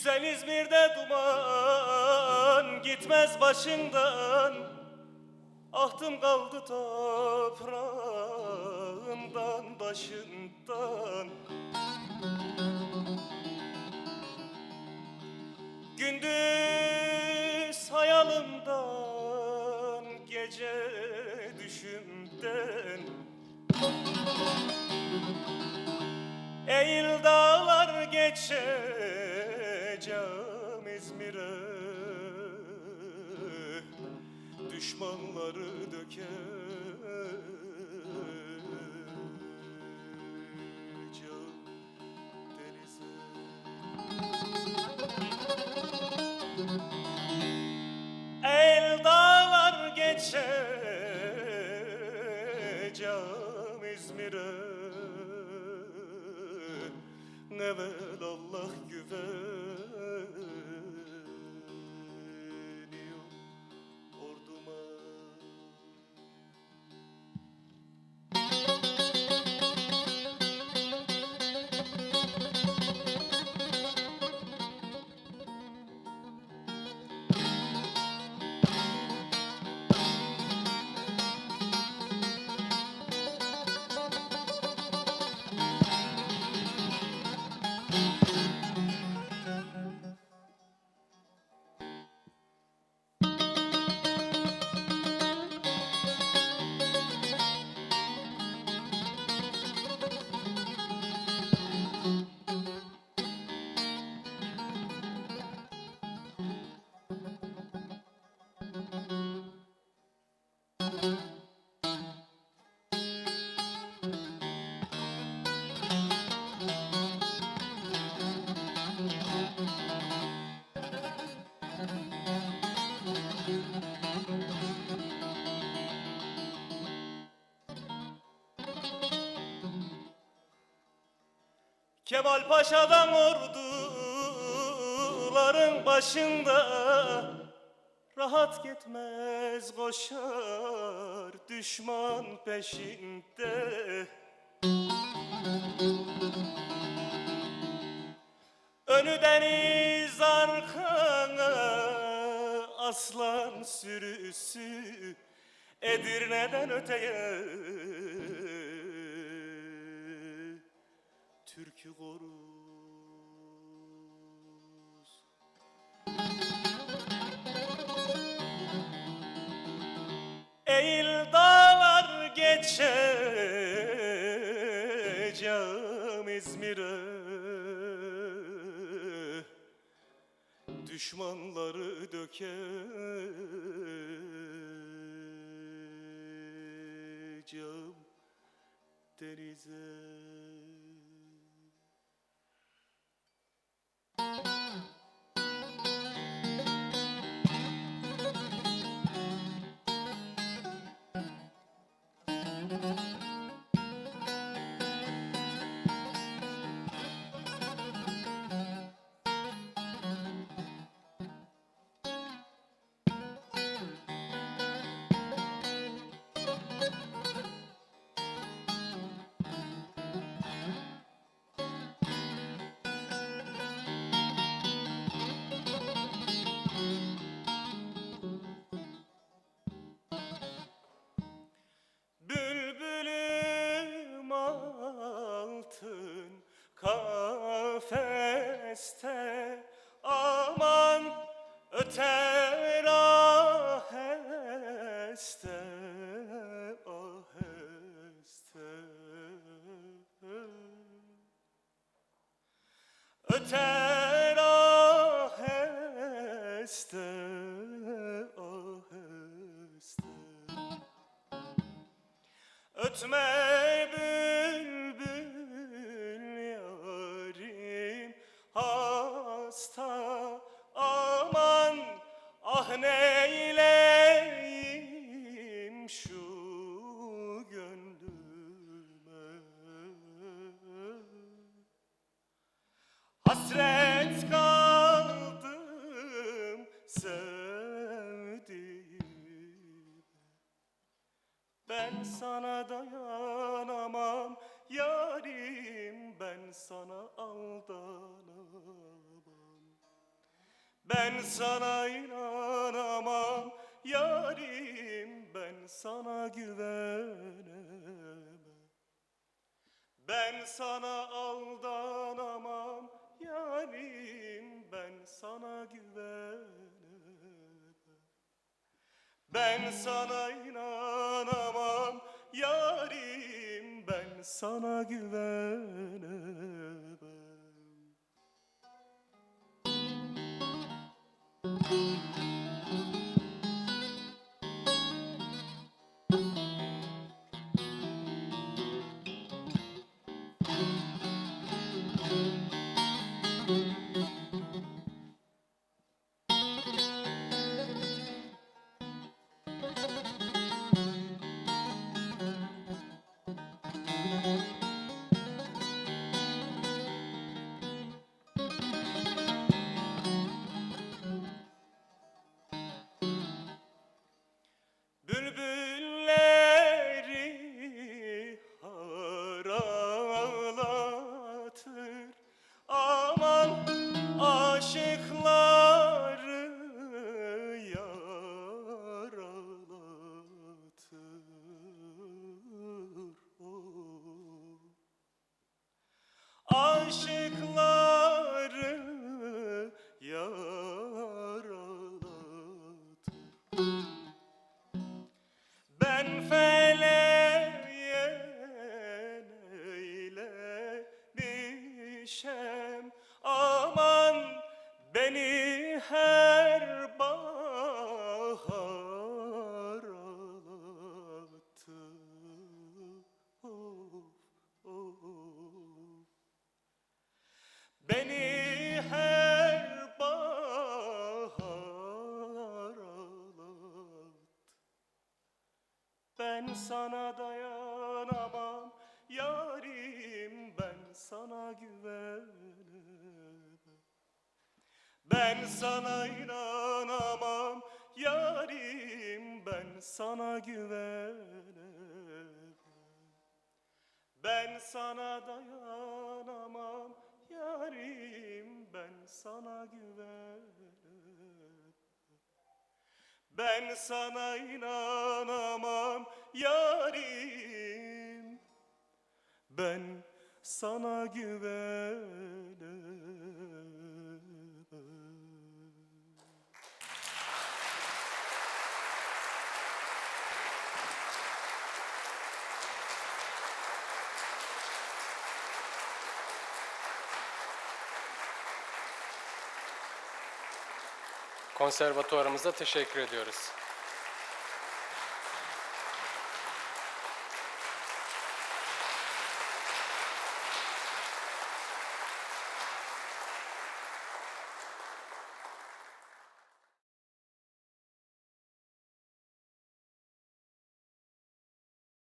Güzel İzmir'de duman gitmez başından. Ahtım kaldı toprağından başından. Gündüz hayalımdan gece düşümden. Eğil dağlar geçeceğim Düşmanları dökeceğim denize El dağlar geçeceğim İzmir'e. Nevel Allah güveniyor Kemal Paşa'dan orduların başında Rahat gitmez koşar düşman peşinde. Önü deniz arkana aslan sürüsü Edirne'den öteye Türk'ü korur Eğil dağlar geçeceğim İzmir'e. Düşmanları dökeceğim denize öter Neyleyim şu gönlüme Hasret kaldım sevdiğim Ben sana dayanamam yarim Ben sana aldanamam. Ben sana inanamam yarim ben sana güvenemem. Ben sana aldanamam. Yarim ben sana güvenemem. Ben sana inanamam. Yarim ben sana güvenemem sana güvenemem. Ben sana inanamam yarim ben sana güvenemem. Ben sana dayanamam yarim ben sana güvenemem. Ben sana inanamam yarim Ben sana güvenemem Konservatuvarımıza teşekkür ediyoruz.